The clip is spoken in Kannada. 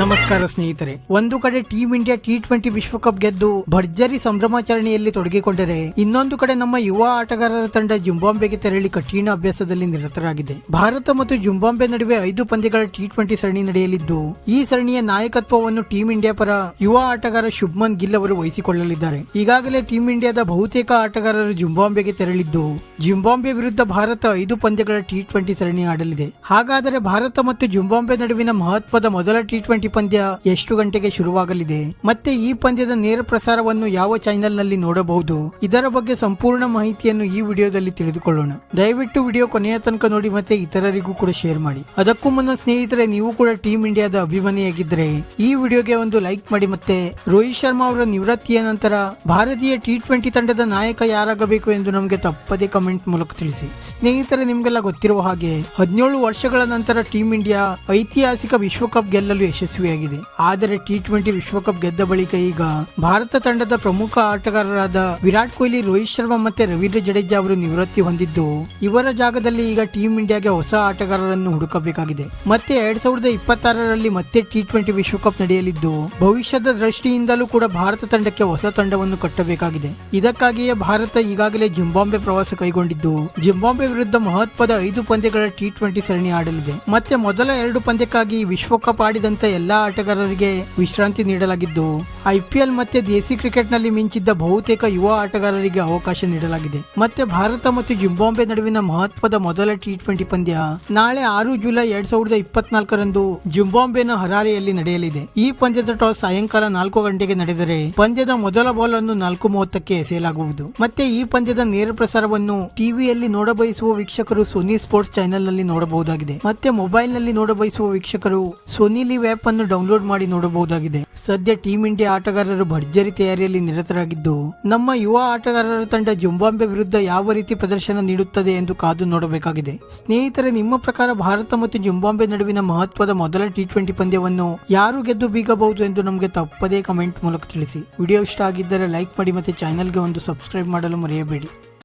ನಮಸ್ಕಾರ ಸ್ನೇಹಿತರೆ. ಒಂದು ಕಡೆ ಟೀಂ ಇಂಡಿಯಾ ಟಿ ಟ್ವೆಂಟಿ ವಿಶ್ವಕಪ್ ಗೆದ್ದು ಭರ್ಜರಿ ಸಂಭ್ರಮಾಚರಣೆಯಲ್ಲಿ ತೊಡಗಿಕೊಂಡರೆ ಇನ್ನೊಂದು ಕಡೆ ನಮ್ಮ ಯುವ ಆಟಗಾರರ ತಂಡ ಜಿಂಬಾಂಬೆಗೆ ತೆರಳಿ ಕಠಿಣ ಅಭ್ಯಾಸದಲ್ಲಿ ನಿರತರಾಗಿದೆ. ಭಾರತ ಮತ್ತು ಜಿಂಬಾಂಬೆ ನಡುವೆ ಐದು ಪಂದ್ಯಗಳ ಟಿ ಟ್ವೆಂಟಿ ಸರಣಿ ನಡೆಯಲಿದ್ದು, ಈ ಸರಣಿಯ ನಾಯಕತ್ವವನ್ನು ಟೀಂ ಇಂಡಿಯಾ ಪರ ಯುವ ಆಟಗಾರ ಶುಭ್ಮನ್ ಗಿಲ್ ಅವರು ವಹಿಸಿಕೊಳ್ಳಲಿದ್ದಾರೆ. ಈಗಾಗಲೇ ಟೀಂ ಇಂಡಿಯಾದ ಬಹುತೇಕ ಆಟಗಾರರು ಜಿಂಬಾಂಬೆಗೆ ತೆರಳಿದ್ದು, ಜಿಂಬಾಂಬೆ ವಿರುದ್ಧ ಭಾರತ ಐದು ಪಂದ್ಯಗಳ ಟಿ ಟ್ವೆಂಟಿ ಸರಣಿ ಆಡಲಿದೆ. ಹಾಗಾದರೆ ಭಾರತ ಮತ್ತು ಜಿಂಬಾಂಬೆ ನಡುವಿನ ಮಹತ್ವದ ಮೊದಲ ಟಿ ಟ್ವೆಂಟಿ ಪಂದ್ಯ ಎಷ್ಟು ಗಂಟೆಗೆ ಶುರುವಾಗಲಿದೆ? ಮತ್ತೆ ಈ ಪಂದ್ಯದ ನೇರ ಪ್ರಸಾರವನ್ನು ಯಾವ ಚಾನೆಲ್ನಲ್ಲಿ ನೋಡಬಹುದು? ಇದರ ಬಗ್ಗೆ ಸಂಪೂರ್ಣ ಮಾಹಿತಿಯನ್ನು ಈ ವಿಡಿಯೋದಲ್ಲಿ ತಿಳಿದುಕೊಳ್ಳೋಣ. ದಯವಿಟ್ಟು ವಿಡಿಯೋ ಕೊನೆಯ ತನಕ ನೋಡಿ ಮತ್ತೆ ಇತರರಿಗೂ ಕೂಡ ಶೇರ್ ಮಾಡಿ. ಅದಕ್ಕೂ ಮುನ್ನ ಸ್ನೇಹಿತರೆ, ನೀವು ಕೂಡ ಟೀಮ್ ಇಂಡಿಯಾದ ಅಭಿಮಾನಿಯಾಗಿದ್ದರೆ ಈ ವಿಡಿಯೋಗೆ ಒಂದು ಲೈಕ್ ಮಾಡಿ ಮತ್ತೆ ರೋಹಿತ್ ಶರ್ಮಾ ಅವರ ನಿವೃತ್ತಿಯ ನಂತರ ಭಾರತೀಯ ಟಿ ಟ್ವೆಂಟಿ ತಂಡದ ನಾಯಕ ಯಾರಾಗಬೇಕು ಎಂದು ನಮಗೆ ತಪ್ಪದೇ ಕಮೆಂಟ್ ಮೂಲಕ ತಿಳಿಸಿ. ಸ್ನೇಹಿತರೆ, ನಿಮ್ಗೆಲ್ಲ ಗೊತ್ತಿರುವ ಹಾಗೆ ಹದಿನೇಳು ವರ್ಷಗಳ ನಂತರ ಟೀಮ್ ಇಂಡಿಯಾ ಐತಿಹಾಸಿಕ ವಿಶ್ವಕಪ್ ಗೆಲ್ಲಲು ಯಶಸ್ವಿಯಾಗಿದೆ. ಆದರೆ ಟಿ ಟ್ವೆಂಟಿ ವಿಶ್ವಕಪ್ ಗೆದ್ದ ಬಳಿಕ ಈಗ ಭಾರತ ತಂಡದ ಪ್ರಮುಖ ಆಟಗಾರರಾದ ವಿರಾಟ್ ಕೊಹ್ಲಿ, ರೋಹಿತ್ ಶರ್ಮಾ ಮತ್ತೆ ರವೀಂದ್ರ ಜಡೇಜಾ ಅವರು ನಿವೃತ್ತಿ ಹೊಂದಿದ್ದು, ಇವರ ಜಾಗದಲ್ಲಿ ಈಗ ಟೀಮ್ ಇಂಡಿಯಾಗೆ ಹೊಸ ಆಟಗಾರರನ್ನು ಹುಡುಕಬೇಕಾಗಿದೆ. ಮತ್ತೆ ಎರಡ್ ಸಾವಿರದ ಇಪ್ಪತ್ತಾರರಲ್ಲಿ ಮತ್ತೆ ಟಿ ಟ್ವೆಂಟಿ ವಿಶ್ವಕಪ್ ನಡೆಯಲಿದ್ದು, ಭವಿಷ್ಯದ ದೃಷ್ಟಿಯಿಂದಲೂ ಕೂಡ ಭಾರತ ತಂಡಕ್ಕೆ ಹೊಸ ತಂಡವನ್ನು ಕಟ್ಟಬೇಕಾಗಿದೆ. ಇದಕ್ಕಾಗಿಯೇ ಭಾರತ ಈಗಾಗಲೇ ಜಿಂಬಾಂಬೆ ಪ್ರವಾಸ ಕೈಗೊಂಡಿದ್ದು, ಜಿಂಬಾಂಬೆ ವಿರುದ್ಧ ಮಹತ್ವದ ಐದು ಪಂದ್ಯಗಳ ಟಿ ಟ್ವೆಂಟಿ ಸರಣಿ ಆಡಲಿದೆ. ಮತ್ತೆ ಮೊದಲ ಎರಡು ಪಂದ್ಯಕ್ಕಾಗಿ ವಿಶ್ವಕಪ್ ಆಡಿದಂತ ಎಲ್ಲಾ ಆಟಗಾರರಿಗೆ ವಿಶ್ರಾಂತಿ ನೀಡಲಾಗಿದ್ದು ಐಪಿಎಲ್ ಮತ್ತೆ ದೇಸಿ ಕ್ರಿಕೆಟ್ನಲ್ಲಿ ಮಿಂಚಿದ್ದ ಬಹುತೇಕ ಯುವ ಆಟಗಾರರಿಗೆ ಅವಕಾಶ ನೀಡಲಾಗಿದೆ. ಮತ್ತೆ ಭಾರತ ಮತ್ತು ಜಿಂಬಾಂಬೆ ನಡುವಿನ ಮಹತ್ವದ ಮೊದಲ ಟಿ ಟ್ವೆಂಟಿ ಪಂದ್ಯ ನಾಳೆ ಆರು ಜುಲೈ ಎರಡ್ ಸಾವಿರದ ಇಪ್ಪತ್ನಾಲ್ಕರಂದು ಜಿಂಬಾಂಬೆನ ಹರಾರೆಯಲ್ಲಿ ನಡೆಯಲಿದೆ. ಈ ಪಂದ್ಯದ ಟಾಸ್ ಸಾಯಂಕಾಲ ನಾಲ್ಕು ಗಂಟೆಗೆ ನಡೆದರೆ ಪಂದ್ಯದ ಮೊದಲ ಬಾಲ್ ಅನ್ನು ನಾಲ್ಕು ಮೂವತ್ತಕ್ಕೆ ಎಸೆಯಲಾಗುವುದು. ಮತ್ತೆ ಈ ಪಂದ್ಯದ ನೇರ ಪ್ರಸಾರವನ್ನು ಟಿವಿಯಲ್ಲಿ ನೋಡಬಯಸುವ ವೀಕ್ಷಕರು ಸೋನಿ ಸ್ಪೋರ್ಟ್ಸ್ ಚಾನೆಲ್ನಲ್ಲಿ ನೋಡಬಹುದಾಗಿದೆ. ಮತ್ತೆ ಮೊಬೈಲ್ನಲ್ಲಿ ನೋಡಬಯಸುವ ವೀಕ್ಷಕರು ಸೋನಿ ಲಿವ್ ಆಪ್ ಡೌನ್ಲೋಡ್ ಮಾಡಿ ನೋಡಬಹುದಾಗಿದೆ. ಸದ್ಯ ಟೀಂ ಇಂಡಿಯಾ ಆಟಗಾರರು ಭರ್ಜರಿ ತಯಾರಿಯಲ್ಲಿ ನಿರತರಾಗಿದ್ದು, ನಮ್ಮ ಯುವ ಆಟಗಾರರ ತಂಡ ಜಿಂಬಾಂಬೆ ವಿರುದ್ಧ ಯಾವ ರೀತಿ ಪ್ರದರ್ಶನ ನೀಡುತ್ತದೆ ಎಂದು ಕಾದು ನೋಡಬೇಕಾಗಿದೆ. ಸ್ನೇಹಿತರೆ, ನಿಮ್ಮ ಪ್ರಕಾರ ಭಾರತ ಮತ್ತು ಜಿಂಬಾಂಬೆ ನಡುವಿನ ಮಹತ್ವದ ಮೊದಲ ಟಿ ಟ್ವೆಂಟಿ ಪಂದ್ಯವನ್ನು ಯಾರು ಗೆದ್ದು ಬೀಗಬಹುದು ಎಂದು ನಮಗೆ ತಪ್ಪದೇ ಕಮೆಂಟ್ ಮೂಲಕ ತಿಳಿಸಿ. ವಿಡಿಯೋ ಇಷ್ಟ ಆಗಿದ್ದರೆ ಲೈಕ್ ಮಾಡಿ ಮತ್ತೆ ಚಾನೆಲ್ಗೆ ಒಂದು ಸಬ್ಸ್ಕ್ರೈಬ್ ಮಾಡಲು ಮರೆಯಬೇಡಿ.